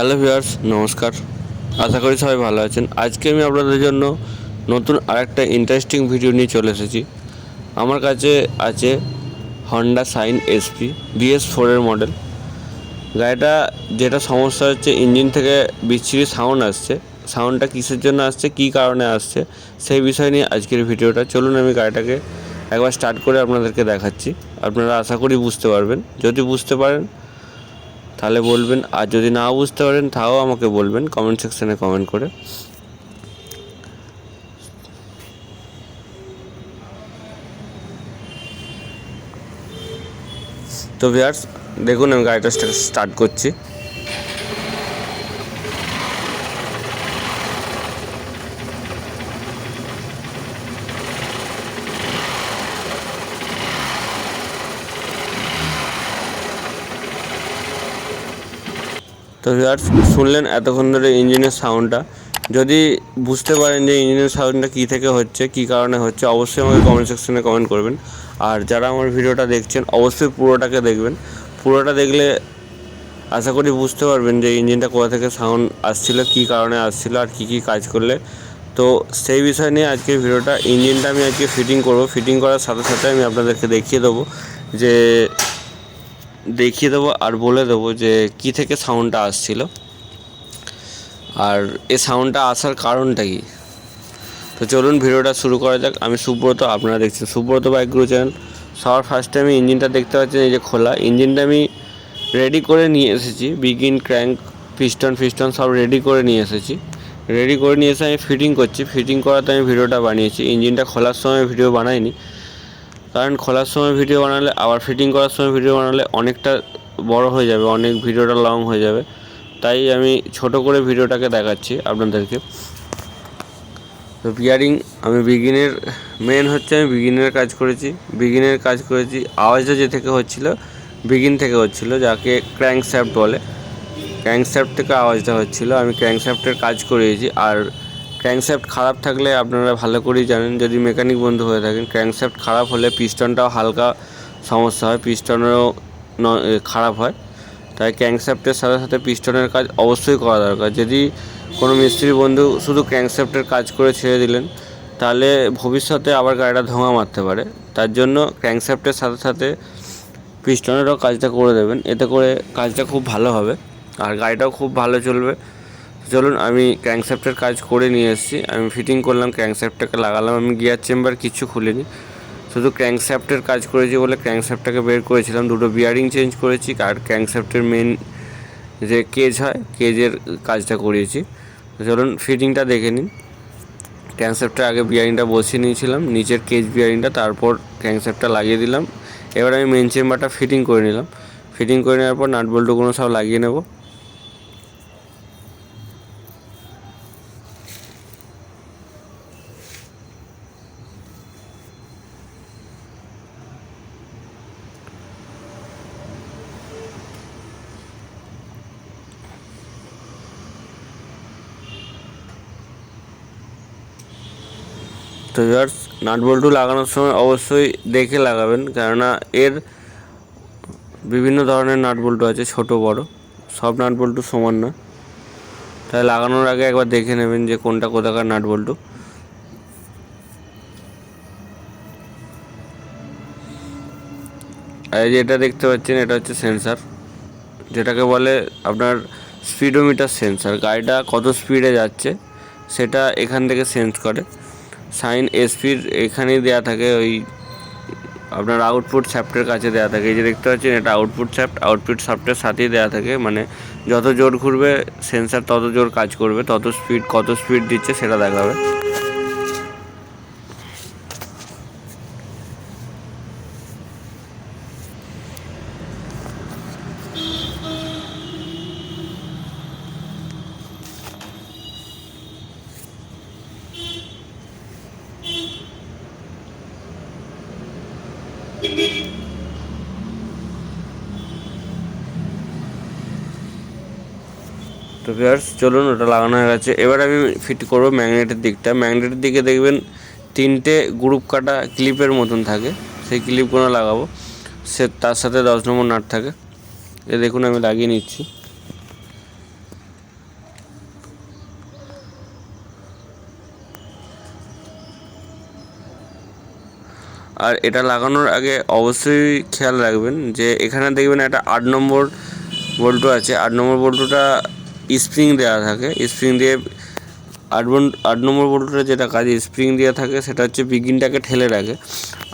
Hello viewers, নমস্কার। আশা করি সবাই ভালো আছেন। আজকে আমি আপনাদের জন্য নতুন আরেকটা ইন্টারেস্টিং ভিডিও নিয়ে চলে এসেছি। আমার কাছে আছে হন্ডা সাইন এসপি বিএস ফোরের মডেল গাড়িটা যেটা সমস্যা হচ্ছে ইঞ্জিন থেকে বিচ্ছিরি সাউন্ড আসছে। সাউন্ডটা কিসের জন্য আসছে, কী কারণে আসছে, সেই বিষয় নিয়ে আজকের ভিডিওটা চলুন আমি গাড়িটাকে একবার স্টার্ট করে আপনাদেরকে দেখাচ্ছি। আপনারা আশা করি বুঝতে পারবেন। যদি বুঝতে পারেন তাহলে বলবেন, আর যদি না বুঝতে পারেন, তাও আমাকে বলবেন কমেন্ট সেকশানে কমেন্ট করে। তো ভিয়ার্স দেখুন আমি গাড়িটা স্টার্ট করছি। তো ভিউয়ার্স শুনলেন এতক্ষণ ধরে ইঞ্জিনের সাউন্ডটা যদি বুঝতে পারেন যে ইঞ্জিনের সাউন্ডটা কী থেকে হচ্ছে, কী কারণে হচ্ছে, অবশ্যই আমাকে কমেন্ট সেকশনে কমেন্ট করবেন। আর যারা আমার ভিডিওটা দেখছেন, অবশ্যই পুরোটাকে দেখবেন। পুরোটা দেখলে আশা করি বুঝতে পারবেন যে ইঞ্জিনটা কোথা থেকে সাউন্ড আসছিল, কী কারণে আসছিল, আর কী কী কাজ করলে। তো সেই বিষয় নিয়ে আজকে ভিডিওটা, ইঞ্জিনটা আমি আজকে ফিটিং করব। ফিটিং করার সাথে সাথে আমি আপনাদেরকে দেখিয়ে দেবো যে দেখিয়ে দেবো আর বলে দেবো যে কী থেকে সাউন্ডটা আসছিল। আর এ সাউন্ডটা আসার কারণটা কি? তো চলুন ভিডিওটা শুরু করা যাক। আমি সুব্রত, আপনারা দেখছেন সুব্রত বাইক গ্রু চ্যানেল। সবার ফার্স্টে আমি ইঞ্জিনটা দেখতে পাচ্ছেন এই যে খোলা। ইঞ্জিনটা আমি রেডি করে নিয়ে এসেছি। বিগিন ক্র্যাঙ্ক পিস্টন ফিস্টন সব রেডি করে নিয়ে এসেছি। রেডি করে নিয়ে এসে আমি ফিটিং করছি। ফিটিং করাতে আমি ভিডিওটা বানিয়েছি। ইঞ্জিনটা খোলার সময় ভিডিও বানাইনি। কারণ খোলার সময় ভিডিও বানালে, আবার ফিটিং করার সময় ভিডিও বানালে অনেকটা বড় হয়ে যাবে, অনেক ভিডিওটা লং হয়ে যাবে। তাই আমি ছোট করে ভিডিওটাকে দেখাচ্ছি আপনাদেরকে। তো বিয়ারিং আমি বিগিনের মেন হচ্ছে আমি বিগিনের কাজ করেছি। বিগিনের কাজ করেছি আওয়াজটা যে থেকে হচ্ছিল বিগিন থেকে হচ্ছিল, যাকে ক্র্যাঙ্ক স্যাপ্ট বলে। ক্র্যাঙ্ক স্যাপ্ট থেকে আওয়াজটা হচ্ছিল, আমি ক্র্যাঙ্ক স্যাপ্টের কাজ করিয়েছি, আর ক্র্যাঙ্কশ্যাফট খারাপ থাকলে আপনারা ভালো করেই জানেন, যদি মেকানিক বন্ধু হয়ে থাকেন, ক্র্যাঙ্কশ্যাফট খারাপ হলে পিস্টনটাও হালকা সমস্যা হয়, পিস্টনেরও খারাপ হয়। তাই ক্র্যাঙ্কশ্যাফটের সাথে সাথে পিস্টনের কাজ অবশ্যই করা দরকার। যদি কোনো মিস্ত্রি বন্ধু শুধু ক্র্যাঙ্কশ্যাফটের কাজ করে ছেড়ে দিলেন, তাহলে ভবিষ্যতে আবার গাড়িটা ধোঁয়া মারতে পারে। তার জন্য ক্র্যাঙ্কশ্যাফটের সাথে সাথে পিস্টনেরও কাজটা করে দেবেন। এতে করে কাজটা খুব ভালো হবে, আর গাড়িটাও খুব ভালো চলবে। চলুন, আমি ক্র্যাঙ্কশ্যাফটের কাজ করে নিয়ে এসেছি। আমি ফিটিং করলাম ক্র্যাঙ্কশ্যাফটটাকে লাগালাম। আমি গিয়ার চেম্বার কিছু খুলিনি। শুধু ক্র্যাঙ্কশ্যাফটের কাজ করেছি বলে ক্র্যাঙ্কশ্যাফটটাকে বের করেছিলাম। দুটো বিয়ারিং চেঞ্জ করেছি, আর ক্র্যাঙ্কশ্যাফটের মেন যে কেজ হয় কেজের কাজটা করিয়েছি। চলুন ফিটিংটা দেখে নিন। ক্র্যাঙ্কশ্যাফটের আগে বিয়ারিংটা বসিয়ে নিয়েছিলাম, নিচের কেজ বিয়ারিংটা তারপর ক্র্যাঙ্কশ্যাফটটা লাগিয়ে দিলাম। এবার আমি মেন চেম্বারটা ফিটিং করে নিলাম। ফিটিং করে নেওয়ার পর নাট বল্টুগুলো সব লাগিয়ে নেব। তো নাট বল্টু লাগানোর সময় অবশ্যই দেখে লাগাবেন। কেননা এর বিভিন্ন ধরনের নাট বল্টু আছে, ছোট, বড়। সব নাট বল্টু সমান না। তাই লাগানোর আগে একবার দেখে নেবেন যে কোনটা কোথাকার নাট বল্টু আর যে এটা দেখতে পাচ্ছেন, এটা হচ্ছে সেন্সার যেটাকে বলে আপনার স্পিডোমিটার সেন্সার গাড়িটা কত স্পিডে যাচ্ছে, সেটা এখান থেকে সেন্স করে। সাইন এসপির এখানে দেওয়া থাকে ওই আপনার আউটপুট স্যাপ্টের কাছে দেওয়া থাকে। এই যে দেখতে পাচ্ছেন, এটা আউটপুট স্যাপ্ট আউটপুট স্যাপ্টের সাথেই দেওয়া থাকে মানে যত জোর ঘুরবে সেন্সার তত জোর কাজ করবে, তত স্পিড কত স্পিড দিচ্ছে, সেটা দেখাবে। তো ভিউয়ার্স চলুন, ওটা লাগানো হয়ে গেছে। এবার আমি ফিট করব ম্যাগনেটের দিকটা। ম্যাগনেটের দিকে দেখবেন তিনটে গ্রুপ কাটা ক্লিপের মতন থাকে। সেই ক্লিপগুলো লাগাবো। সে, তার সাথে দশ নম্বর নাট থাকে। এ দেখুন, আমি লাগিয়ে নিচ্ছি। আর এটা লাগানোর আগে অবশ্যই খেয়াল রাখবেন যে এখানে দেখবেন একটা আট নম্বর বল্টু আছে। আট নম্বর বল্টুটা স্প্রিং দেওয়া থাকে। স্প্রিং দিয়ে আট আট নম্বর বল্টুটা যেটা কাজে স্প্রিং দেওয়া থাকে সেটা হচ্ছে বিগিনটাকে ঠেলে রাখে।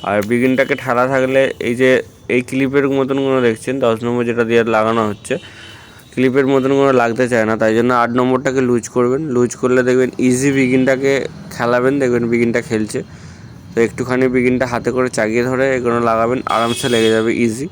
আর বিগিনটাকে ঠেলা থাকলে এই যে, এই ক্লিপের মতন কোনো দেখছেন? দশ নম্বর যেটা দিয়ে লাগানো হচ্ছে, ক্লিপের মতন কোনো লাগতে চায় না। তাই জন্য আট নম্বরটাকে লুজ করবেন। লুজ করলে দেখবেন ইজি বিগিনটাকে খেলাবেন। দেখবেন বিগিনটা খেলছে। তো একটুখানি বিগিনটা হাতে করে চাগিয়ে ধরে এগুলো লাগাবেন আরামসে লেগে যাবে ইজি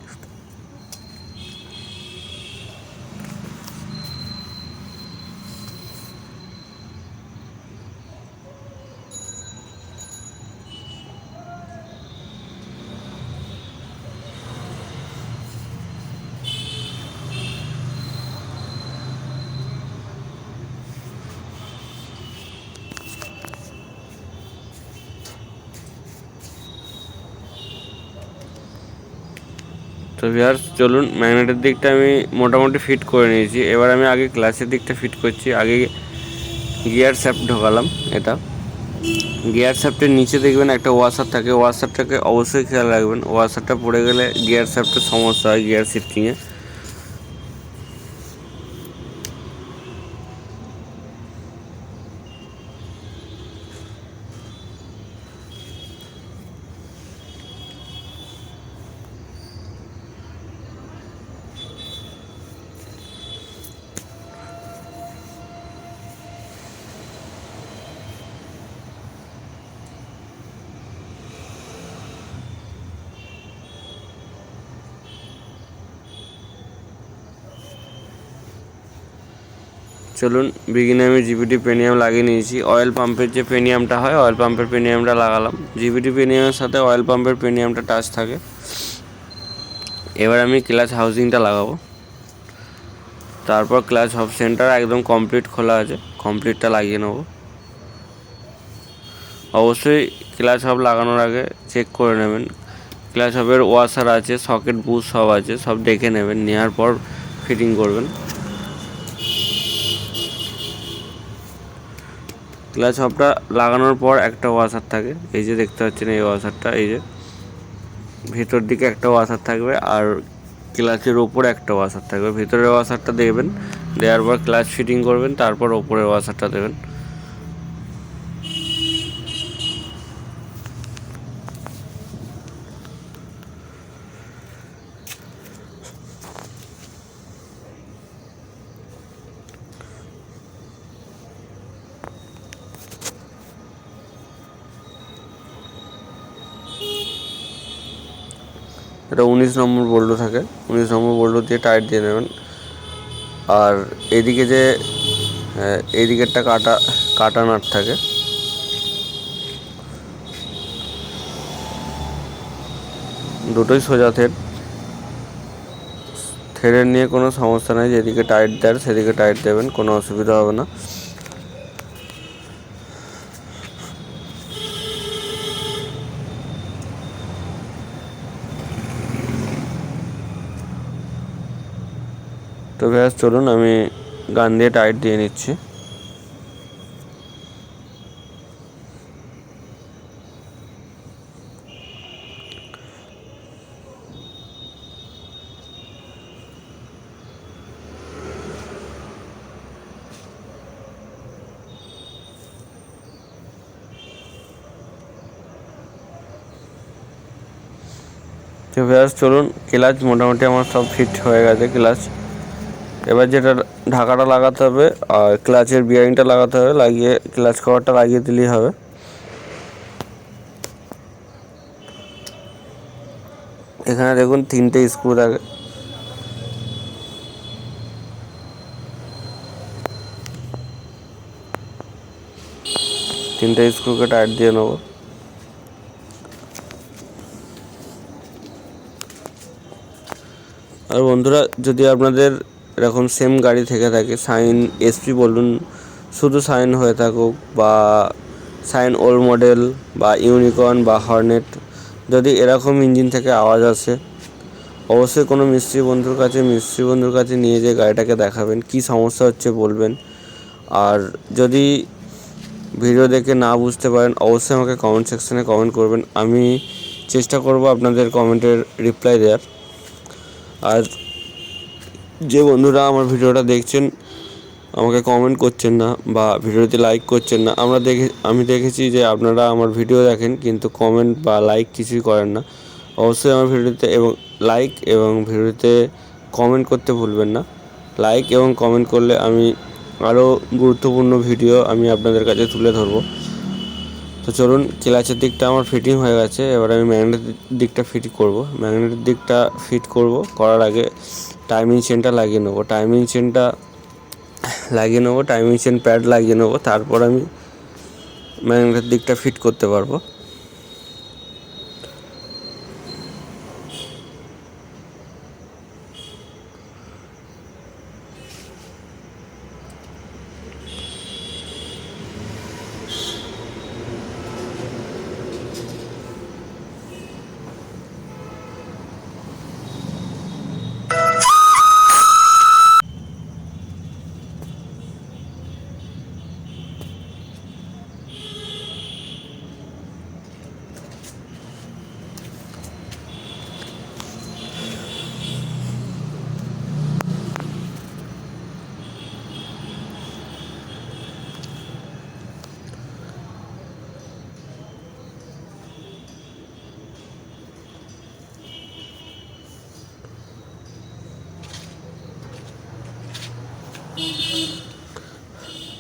তো ভিয়ার্স চলুন ম্যাগনেটের দিকটা আমি মোটামুটি ফিট করে নিয়েছি। এবার আমি আগে ক্লাসের দিকটা ফিট করছি। আগে গিয়ার স্যাপ্ট ঢোকালাম, এটা। গিয়ার স্যাপ্টের নিচে দেখবেন একটা ওয়াশার থাকে। ওয়াশারটাকে অবশ্যই খেয়াল রাখবেন। ওয়াশারটা পড়ে গেলে গিয়ার স্যাপ্টের সমস্যা হয় গিয়ার শিফটিংয়ে চলুন বিগিনে আমি জিপিটি পেনিয়াম লাগিয়ে নিয়েছি। অয়েল পাম্পের যে পেনিয়ামটা হয় অয়েল পাম্পের পেনিয়ামটা লাগালাম। জিপিটি পেনিয়ামের সাথে অয়েল পাম্পের পেনিয়ামটা টাচ থাকে। এবার আমি ক্লাচ হাউজিংটা লাগাবো। তারপর ক্লাচ অফ সেন্টার একদম কমপ্লিট খোলা আছে। কমপ্লিটটা লাগিয়ে নেব। অবশ্যই ক্লাচ হব লাগানোর আগে চেক করে নেবেন। ক্লাচ হবের ওয়াশার আছে সকেট বুশ সব আছে, সব দেখে নেবেন। নেওয়ার পর ফিটিং করবেন। ক্লাচ হবটা লাগানোর পর একটা ওয়াশার থাকে। এই যে দেখতে পাচ্ছেন এই ওয়াশারটা এই যে। ভেতর দিকে একটা ওয়াশার থাকবে আর ক্লাচের ওপরে একটা ওয়াশার থাকবে। ভেতরের ওয়াশারটা দেবেন দেওয়ার পর ক্লাচ ফিটিং করবেন, তারপর ওপরের ওয়াশারটা দেবেন। এটা উনিশ নম্বর বোল্টও থাকে। উনিশ নম্বর বোল্টও দিয়ে টাইট দিয়ে নেবেন। আর এদিকে যে আহ, এই কাটা কাটা নাট থাকে। দুটোই সোজা থ্রেড। থ্রেডের নিয়ে কোনো সমস্যা নেই। যেদিকে টাইট দেন সেদিকে টাইট দেবেন কোনো অসুবিধা হবে না। ব্যাস, চলুন, আমি গান দিয়ে টাইট দিয়ে নিচ্ছি। তো ব্যাস, চলুন ক্লাচ মোটামুটি আমার সব ফিট হয়ে গেছে ক্লাচ এবার যেটা ঢাকাটা লাগাতে হবে, আর ক্লাচের বিয়ারিংটা লাগাতে হবে, লাগিয়ে ক্লাচ কভারটা লাগিয়ে দিলেই হবে। এখানে দেখুন তিনটে স্ক্রু থাকে। তিনটে স্ক্রুকে টাইট দিয়ে নেব। আর বন্ধুরা, যদি আপনাদের এরকম সেম গাড়ি থেকে থাকে। সাইন এসপি বলুন, শুধু সাইন হয়ে থাকুক বা সাইন ওল্ড মডেল বা ইউনিকর্ন বা হর্নেট যদি এরকম ইঞ্জিন থেকে আওয়াজ আসে, অবশ্যই কোনো মিস্ত্রি বন্ধুর কাছে, মিস্ত্রি বন্ধুর কাছে নিয়ে যেয়ে গাড়িটাকে দেখাবেন, কী সমস্যা হচ্ছে বলবেন। আর যদি ভিডিও দেখে না বুঝতে পারেন, অবশ্যই আমাকে কমেন্ট সেকশানে কমেন্ট করবেন। আমি চেষ্টা করব আপনাদের কমেন্টের রিপ্লাই দেওয়ার। আর যে বন্ধুরা আমার ভিডিওটা দেখছেন, আমাকে কমেন্ট করছেন না বা ভিডিওতে লাইক করছেন না, আমরা দেখে, আমি দেখেছি যে আপনারা আমার ভিডিও দেখেন, কিন্তু কমেন্ট বা লাইক কিছুই করেন না। অবশ্যই আমার ভিডিওতে এবং লাইক এবং ভিডিওতে কমেন্ট করতে ভুলবেন না। লাইক এবং কমেন্ট করলে আমি আরও গুরুত্বপূর্ণ ভিডিও আমি আপনাদের কাছে তুলে ধরবো। তো চলুন ক্লাচের দিকটা আমার ফিটিং হয়ে গেছে, এবার আমি ম্যাগনেটের দিকটা ফিট করব। ম্যাগনেটের দিকটা ফিট করব, করার আগে টাইমিং চেনটা লাগিয়ে নেব। টাইমিং চেনটা লাগিয়ে নেব টাইমিং চেন প্যাড লাগিয়ে নেব, তারপর আমি ম্যাগনেটের দিকটা ফিট করতে পারব।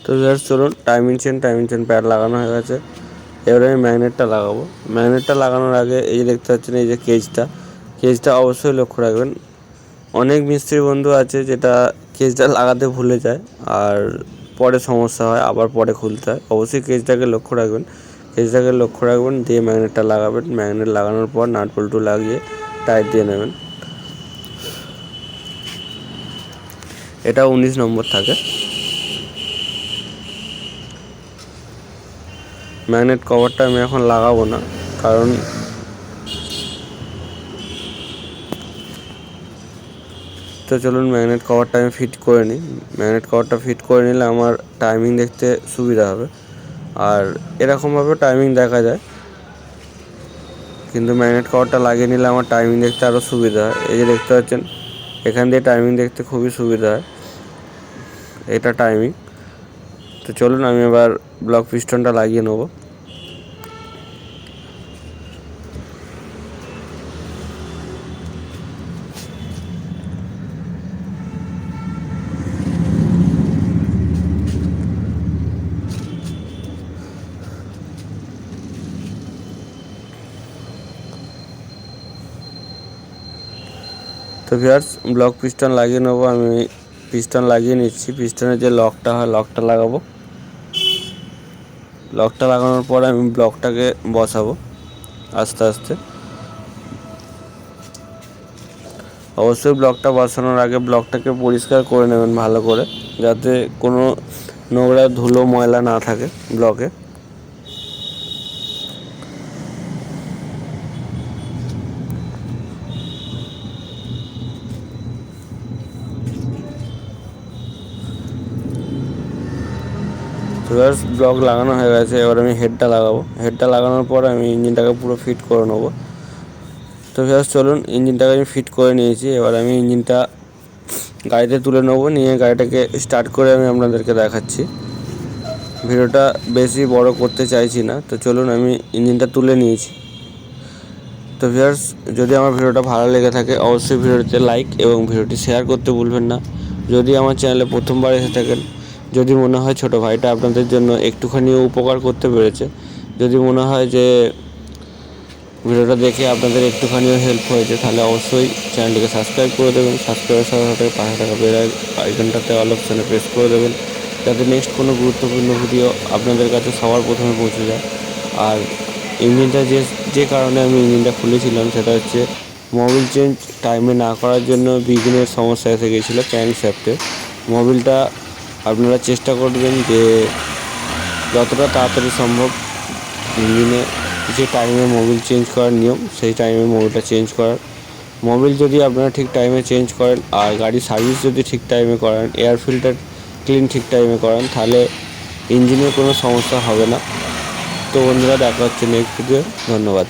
তো চলুন timing chain timing chain pad লাগানো হয়ে গেছে। এবারে আমি ম্যাগনেটটা লাগাবো। ম্যাগনেটটা লাগানোর আগে এই যে দেখতে পাচ্ছেন, এই যে কেজটা কেজটা অবশ্যই লক্ষ্য রাখবেন। অনেক মিস্ত্রি বন্ধু আছে যেটা কেজটা লাগাতে ভুলে যায় আর পরে সমস্যা হয়, আবার পরে খুলতে হয়। অবশ্যই কেজটাকে লক্ষ্য রাখবেন। কেজটাকে লক্ষ্য রাখবেন, দিয়ে ম্যাগনেটটা লাগাবেন। ম্যাগনেট লাগানোর পর নাট বল্টু লাগিয়ে টাইট দিয়ে নেবেন। এটা উনিশ নম্বর থাকে। ম্যাগনেট কভারটা আমি এখন লাগাবো না, কারণ তো চলুন ম্যাগনেট কভারটা আমি ফিট করে নিই। ম্যাগনেট কভারটা ফিট করে নিলে আমার টাইমিং দেখতে সুবিধা হবে। আর এরকমভাবে টাইমিং দেখা যায়। কিন্তু ম্যাগনেট কভারটা লাগিয়ে নিলে আমার টাইমিং দেখতে আরও সুবিধা হয়। এই যে দেখতে পাচ্ছেন, এখান দিয়ে টাইমিং দেখতে খুবই সুবিধা হয়। এটা টাইমিং তো চলুন আমি এবার ব্লক পিস্টনটা লাগিয়ে নেব। তো ভিউয়ার্স ব্লক পিস্টন লাগিয়ে নেব, আমি পিস্টন লাগিয়ে নিচ্ছি। পিস্টনের যে লকটা হয় লকটা লাগাবো। লকটা লাগানোর পরে আমি ব্লকটাকে বসাবো, আস্তে আস্তে। অবশ্যই ব্লকটা বসানোর আগে ব্লকটাকে পরিষ্কার করে নেবেন ভালো করে, যাতে কোনো নোংরা ধুলো, ময়লা না থাকে ব্লকে রিভার্স ব্লক লাগানো হয়ে গেছে, এবার আমি হেডটা লাগাবো। হেডটা লাগানোর পর আমি ইঞ্জিনটাকে পুরো ফিট করে নেব। তো ভিউয়ার্স চলুন, ইঞ্জিনটাকে আমি ফিট করে নিয়েছি। এবার আমি ইঞ্জিনটা গাড়িতে তুলে নেব, নিয়ে গাড়িটাকে স্টার্ট করে আমি আপনাদেরকে দেখাচ্ছি। ভিডিওটা বেশি বড় করতে চাইছি না, তো চলুন আমি ইঞ্জিনটা তুলে নিয়েছি। তো ভিউয়ার্স যদি আমার ভিডিওটা ভালো লেগে থাকে, অবশ্যই ভিডিওটিতে লাইক এবং ভিডিওটি শেয়ার করতে ভুলবেন না। যদি আমার চ্যানেলে প্রথমবার এসে থাকেন যদি মনে হয় ছোট ভাইটা আপনাদের জন্য একটুখানিও উপকার করতে পেরেছে, যদি মনে হয় যে ভিডিওটা দেখে আপনাদের একটুখানিও হেল্প হয়েছে, তাহলে অবশ্যই চ্যানেলটিকে সাবস্ক্রাইব করে দেবেন। সাবস্ক্রাইবের সাথে সাথে পাশে থাকা বেল আইকনটাতে অল অপশানে প্রেস করে দেবেন, যাতে নেক্সট কোনো গুরুত্বপূর্ণ ভিডিও আপনাদের কাছে সবার প্রথমে পৌঁছে যায়। আর ইঞ্জিনটা যে যে কারণে আমি ইঞ্জিনটা খুলেছিলাম, সেটা হচ্ছে মোবিল চেঞ্জ টাইমে না করার জন্য বিঘ্নের সমস্যা এসে গিয়েছিল ক্যান শ্যাফ্টে মোবিলটা আপনারা চেষ্টা করবেন যে যতটা তাড়াতাড়ি সম্ভব ইঞ্জিনে যে টাইমে মোবিল চেঞ্জ করার নিয়ম, সেই টাইমে মোবিলটা চেঞ্জ করার। মোবিল যদি আপনারা ঠিক টাইমে চেঞ্জ করেন আর গাড়ির সার্ভিস যদি ঠিক টাইমে করেন, এয়ার ফিল্টার ক্লিন ঠিক টাইমে করান, তাহলে ইঞ্জিনের কোনো সমস্যা হবে না। তো বন্ধুরা, দেখা হচ্ছে নেক্সট ভিডিও ধন্যবাদ।